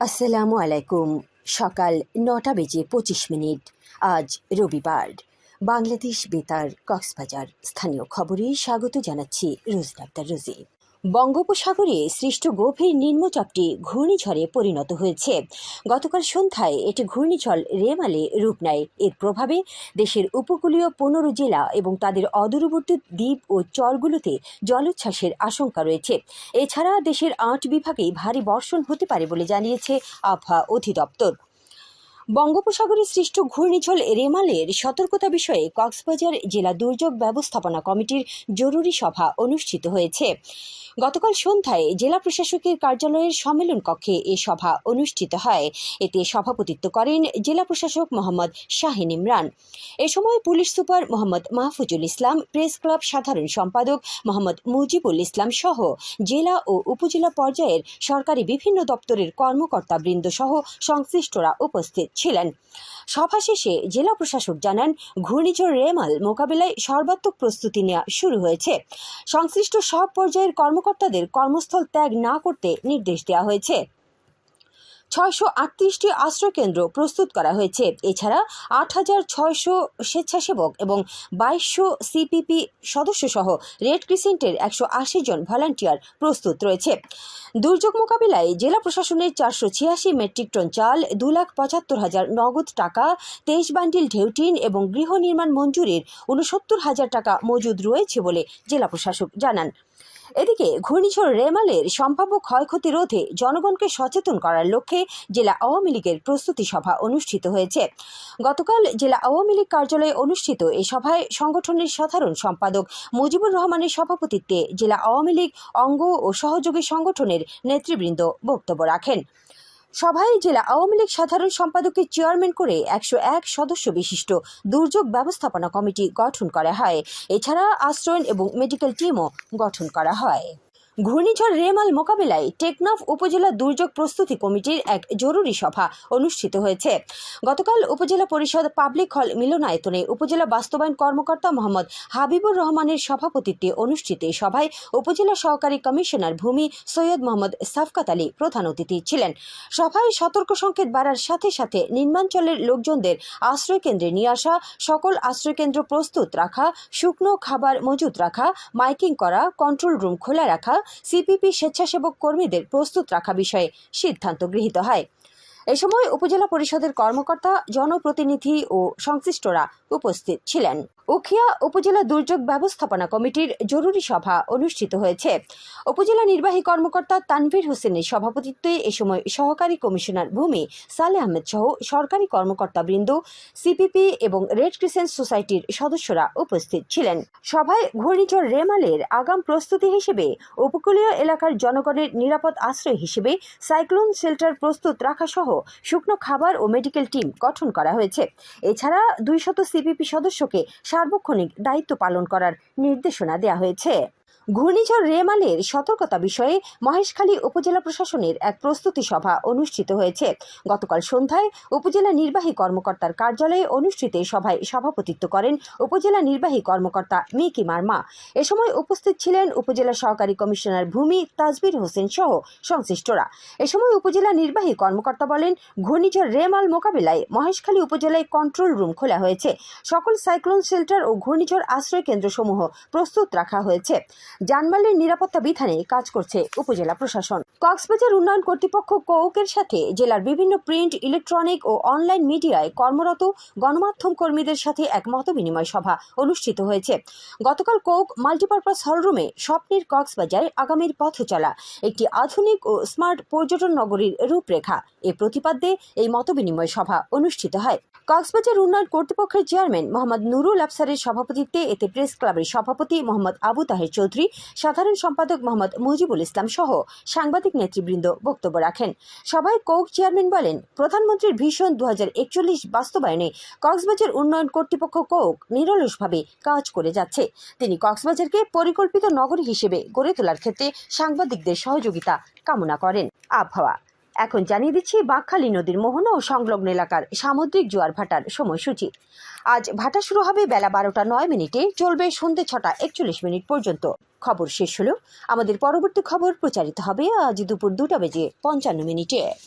আসসালামু আলাইকুম। সকাল নটা বেজে পঁচিশ মিনিট। আজ রবিবার। বাংলাদেশ বেতার কক্সবাজার। স্থানীয় খবরে স্বাগত জানাচ্ছি রোজনা আক্তার রোজি। বঙ্গোপসাগরে সৃষ্ট গভীর নিম্নচাপটি ঘূর্ণিঝড়ে পরিণত হয়েছে। গতকাল সন্ধ্যায় এটি ঘূর্ণিঝড় রেমালে রূপ নেয়। এর প্রভাবে দেশের উপকূলীয় পনেরো জেলা এবং তাদের অদূরবর্তী দ্বীপ ও চরগুলোতে জলোচ্ছ্বাসের আশঙ্কা রয়েছে। এছাড়া দেশের আট বিভাগেই ভারী বর্ষণ হতে পারে বলে জানিয়েছে আবহাওয়া অধিদপ্তর। বঙ্গোপসাগরে সৃষ্ট ঘূর্ণিঝড় রেমালের সতর্কতা বিষয়ে কক্সবাজার জেলা দুর্যোগ ব্যবস্থাপনা কমিটির জরুরি সভা অনুষ্ঠিত হয়েছে। গতকাল সন্ধ্যায় জেলা প্রশাসকের কার্যালয়ের সম্মেলন কক্ষে এ সভা অনুষ্ঠিত হয়। এতে সভাপতিত্ব করেন জেলা প্রশাসক মোহাম্মদ শাহিন ইমরান। এ সময় police super Mohammad Mahfuzul Islam, press club সাধারণ সম্পাদক মোহাম্মদ মুজিবুল ইসলাম সহ জেলা ও উপজেলা পর্যায়ের সরকারি বিভিন্ন দপ্তরের কর্মকর্তা বৃন্দ সহ সংশ্লিষ্টরা উপস্থিত। ছিলেন। সভা শেষে জেলা প্রশাসক জানান, ঘূর্ণিঝড় রেমাল মোকাবিলায় সর্বাত্মক প্রস্তুতি নেওয়া শুরু হয়েছে। সংশ্লিষ্ট সব পর্যায়ের কর্মকর্তাদের কর্মস্থল ত্যাগ না করতে নির্দেশ দেওয়া হয়েছে। ছয়শো আটত্রিশটি আশ্রয়কেন্দ্র প্রস্তুত করা হয়েছে। এছাড়া আট হাজার ছয়শো স্বেচ্ছাসেবক এবং বাইশশো সিপিপি সদস্যসহ রেড ক্রিসেন্টের একশো আশি জন ভলান্টিয়ার প্রস্তুত রয়েছে। দুর্যোগ মোকাবিলায় জেলা প্রশাসনের চারশো ছিয়াশি মেট্রিক টন চাল দু লাখ পঁচাত্তর হাজার নগদ টাকা, তেইশ বান্ডিল ঢেউটিন এবং গৃহ নির্মাণ মঞ্জুরির উনসত্তর হাজার টাকা মজুদ রয়েছে বলে জেলা প্রশাসক জানান। এদিকে ঘূর্ণিঝড় রেমালের সম্ভাব্য ক্ষয়ক্ষতি রোধে জনগণকে সচেতন করার লক্ষ্যে জেলা আওয়ামী লীগের প্রস্তুতি সভা অনুষ্ঠিত হয়েছে। গতকাল জেলা আওয়ামী লীগ কার্যালয়ে অনুষ্ঠিত এ সভায় সংগঠনের সাধারণ সম্পাদক মুজিবুর রহমানের সভাপতিত্বে জেলা আওয়ামী লীগ অঙ্গ ও সহযোগী সংগঠনের নেতৃবৃন্দ বক্তব্য রাখেন। সভায় জেলা আওয়ামী লীগ সাধারণ সম্পাদকের চেয়ারম্যান করে একশো এক সদস্য বিশিষ্ট দুর্যোগ ব্যবস্থাপনা কমিটি গঠন করা হয়। এছাড়া আশ্রয়ন এবং মেডিকেল টিমও গঠন করা হয়। ঘূর্ণিঝড় রেমাল মোকাবেলায় টেকনাফ উপজেলা দুর্যোগ প্রস্তুতি কমিটির এক জরুরি সভা অনুষ্ঠিত হয়েছে। গতকাল উপজেলা পরিষদ পাবলিক হল মিলনায়তনে উপজেলা বাস্তবায়ন কর্মকর্তা মোহাম্মদ হাবিবুর রহমানের সভাপতিত্বে অনুষ্ঠিত এই সভায় উপজেলা সহকারী কমিশনার ভূমি সৈয়দ মোহাম্মদ সাফকাত আলী প্রধান অতিথি ছিলেন। সভায় সতর্ক সংকেত বাড়ার সাথে সাথে নির্মাঞ্চলের লোকজনদের আশ্রয় কেন্দ্রে নিয়ে আসা, সকল আশ্রয়কেন্দ্র প্রস্তুত রাখা, শুকনো খাবার মজুত রাখা, মাইকিং করা, কন্ট্রোল রুম খোলা রাখা সিপিপি স্বেচ্ছাসেবক কর্মীদের প্রস্তুত রাখা বিষয়ে সিদ্ধান্ত গৃহীত হয়। এ সময় উপজেলা পরিষদের কর্মকর্তা, জনপ্রতিনিধি ও সংশ্লিষ্টরা উপস্থিত ছিলেন। উখিয়া উপজেলা দুর্যোগ ব্যবস্থাপনা কমিটির জরুরি সভা অনুষ্ঠিত হয়েছে। উপজেলা নির্বাহী কর্মকর্তা তানভীর হোসেনের সভাপতিত্বে এ সময় সহকারী কমিশনার ভূমি সালে আহমেদ সহ সরকারি কর্মকর্তা বৃন্দ সিপিপি এবং রেড ক্রিসেন্ট সোসাইটির সদস্যরা উপস্থিত ছিলেন। সভায় ঘূর্ণিঝড় রেমালের আগাম প্রস্তুতি হিসেবে, উপকূলীয় এলাকার জনগণের নিরাপদ আশ্রয় হিসেবে সাইক্লোন শেল্টার প্রস্তুত রাখা সহ শুকনো খাবার ও মেডিকেল টিম গঠন করা হয়েছে। এছাড়া দুইশত সিপিপি সদস্যকে সার্বক্ষণিক দায়িত্ব পালন করার নির্দেশনা দেওয়া হয়েছে। ঘূর্ণিঝড় রেমালের সতর্কতা বিষয়ে মহেশখালী উপজেলা প্রশাসনের এক প্রস্তুতি সভা অনুষ্ঠিত হয়েছে। গতকাল সন্ধ্যায় উপজেলা নির্বাহী কর্মকর্তার কার্যালয়ে অনুষ্ঠিত সভায় সভাপতিত্ব করেন উপজেলা নির্বাহী কর্মকর্তা মিকি মার্মা। এ সময় উপস্থিত ছিলেন উপজেলা সহকারী কমিশনার ভূমি তাজবির হোসেন সহ সংশ্লিষ্টরা। এ সময় উপজেলা নির্বাহী কর্মকর্তা বলেন, ঘূর্ণিঝড় রেমাল মোকাবিলায় মহেশখালী উপজেলায় কন্ট্রোল রুম খোলা হয়েছে। সকল সাইক্লোন শেল্টার ও ঘূর্ণিঝড় আশ্রয় কেন্দ্রসমূহ প্রস্তুত রাখা হয়েছে। জানমালের নিরাপত্তা বিধানে কাজ করছে উপজেলা প্রশাসন। কক্সবাজার উন্নয়ন কর্তৃপক্ষ কৌকের সাথে জেলার বিভিন্ন প্রিন্ট, ইলেকট্রনিক ও অনলাইন মিডিয়ায় কর্মরত গণমাধ্যম কর্মীদের সাথে এক মতবিনিময় সভা অনুষ্ঠিত হয়েছে। গতকাল কোক মাল্টিপারপাস হলরুমে স্বপ্নের কক্সবাজারে আগামীর পথ চলা, একটি আধুনিক ও স্মার্ট পর্যটন নগরীর রূপরেখা। এ প্রতিপাদ্যে এই মতবিনিময় সভা অনুষ্ঠিত হয়। কক্সবাজার উন্নয়ন কর্তৃপক্ষের চেয়ারম্যান মোহাম্মদ নুরুল আফসারের সভাপতিত্বে এতে প্রেস ক্লাবের সভাপতি মোহাম্মদ আবু তাহের চৌধুরী সাধারণ সম্পাদক মোহাম্মদ মুজিবুল ইসলাম সহ সাংবাদিক নেতৃবৃন্দ বক্তব্য রাখেন। সভায় কোক চেয়ারম্যান বলেন, প্রধানমন্ত্রীর ভীষণ দু হাজার একচল্লিশ বাস্তবায়নে কক্সবাজার উন্নয়ন কর্তৃপক্ষ কোক নিরলসভাবে কাজ করে যাচ্ছে। তিনি কক্সবাজারকে পরিকল্পিত নগরী হিসেবে গড়ে তোলার ক্ষেত্রে সাংবাদিকদের সহযোগিতা কামনা করেন। আবহাওয়া। এখন জানিয়ে দিচ্ছি বাঁকখালী নদীর মোহনা ও সংলগ্ন এলাকার সামুদ্রিক জোয়ার ভাটার সময়সূচি। আজ ভাটা শুরু হবে বেলা বারোটা নয় মিনিটে, চলবে সন্ধ্যে ছটা একচল্লিশ মিনিট পর্যন্ত। খবর শেষ হলো। আমাদের পরবর্তী খবর প্রচারিত হবে আজ দুপুর দুটা বেজে পঞ্চান্ন মিনিটে।